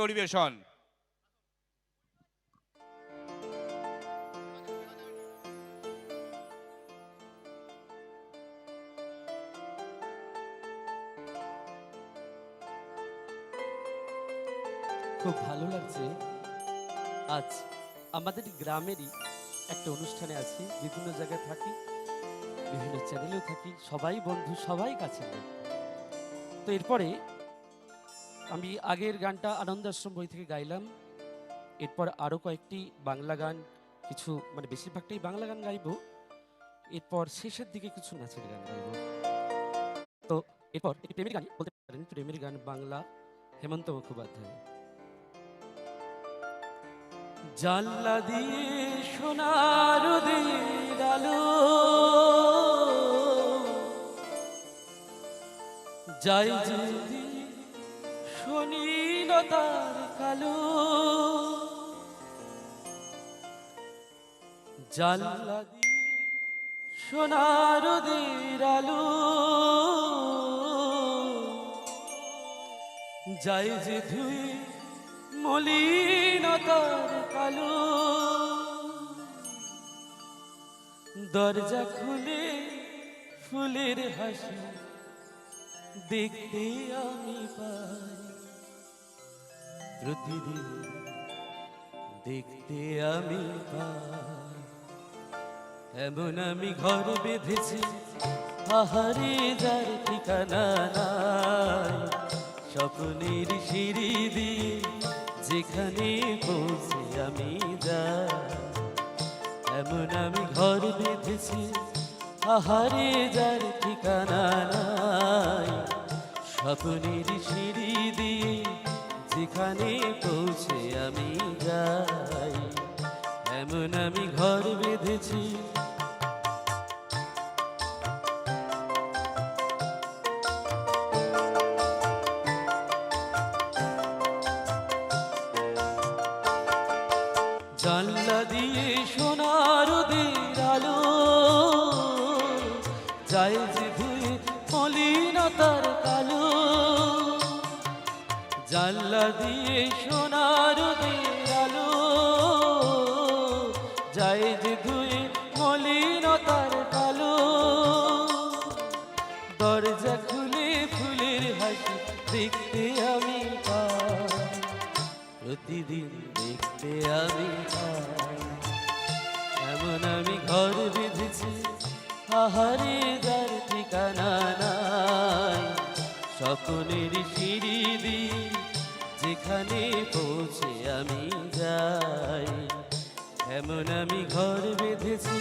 পরিবেশন। খুব ভালো লাগছে। আজ আমাদের গ্রামেরই একটা অনুষ্ঠানে আছি। বিভিন্ন জায়গায় থাকি, বিভিন্ন চ্যানেলেও থাকি। সবাই বন্ধু, সবাই কাছে তো এরপরে আমি আগের গানটা আনন্দ আশ্রম বই থেকে গাইলাম। এরপর আরও কয়েকটি বাংলা গান, কিছু মানে বেশিরভাগটাই বাংলা গান গাইবো। এরপর শেষের দিকে কিছু নাচের গান গাইবো। তো এরপর একটি প্রেমের গান বলতে পারেন, প্রেমের গান বাংলা, হেমন্ত মুখোপাধ্যায়। জানলা দিয়ে সোনার আলো যাই যদি শনিলতার কালো। জানলা দিয়ে সোনার আলো। যাই যে ধুই মলিনতার কালো। দরজা খুলে ফুলের হাসি দেখতে আমি পাই। প্রতিদিন দেখতে আমি এমন আমি ঘর বেঁধেছি আহারে যার ঠিকানা স্বপ্নের সিঁড়ি দিয়ে যেখানে পৌঁছে আমি যা এমন আমি ঘর বেঁধেছি আহারে যার ঠিকানা নাই। স্বপ্নের সিঁড়ি দিয়ে যেখানে পৌঁছে আমি যাই। এমন আমি ঘর বেঁধেছি। জানলা দিয়ে সোনার দের আলো, যায় যে ধুয়ে মলিনতার কালো। জানলা দিয়ে সোনার আলো যায় যে ধুয়ে মলিনতার কালো। দরজা খুলে ফুলের হাসি দেখতে আমি প্রতিদিন দেখতে আমি এমন আমি ঘর বেঁধেছি, আহারে স্বপ্নের সিঁড়ি দিয়ে যেখানে পৌঁছে আমি যাই। এমন আমি ঘর বেঁধেছি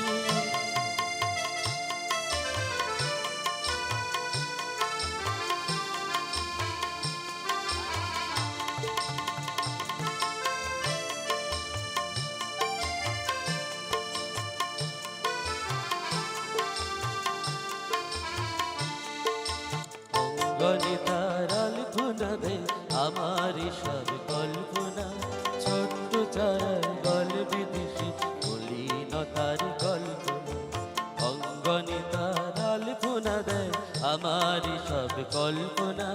অঙ্গনে তার আলপনা দে আমার সব কল্পনা। ছোট্ট চারার গল বিদেশি, মলিনতার কল্পনা। অঙ্গনে তার আলপনা দেয় আমার সব কল্পনা।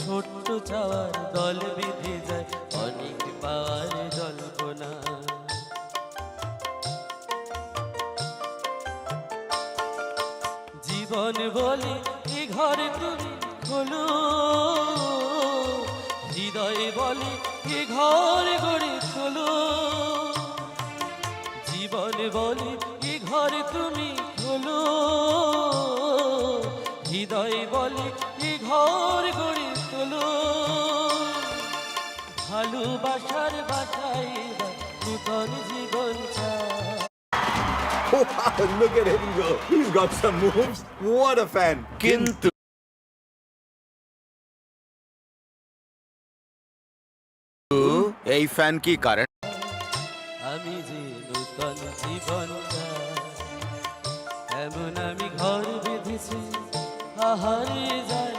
ছোট্ট চাওয়ার দল বেঁধে যায়, অনেক পাওয়ার জল্পনা। জীবন বলে, এ ঘরে তুমি হৃদয় বলে এ ঘর গড়ে তোলো জীবন বলে এ ঘরে তুমি খোলো হৃদয় বলে কি ঘর গড়ে তোলো ভালোবাসার এবার নূতন জীবন চায় Wow, look at him go. He's got some moves. What a fan. কিন্তু এই ফ্যান কি কারেন্ট আমি যে নূতন জীবন এমন আমি ঘর বেঁধেছি আহারে যা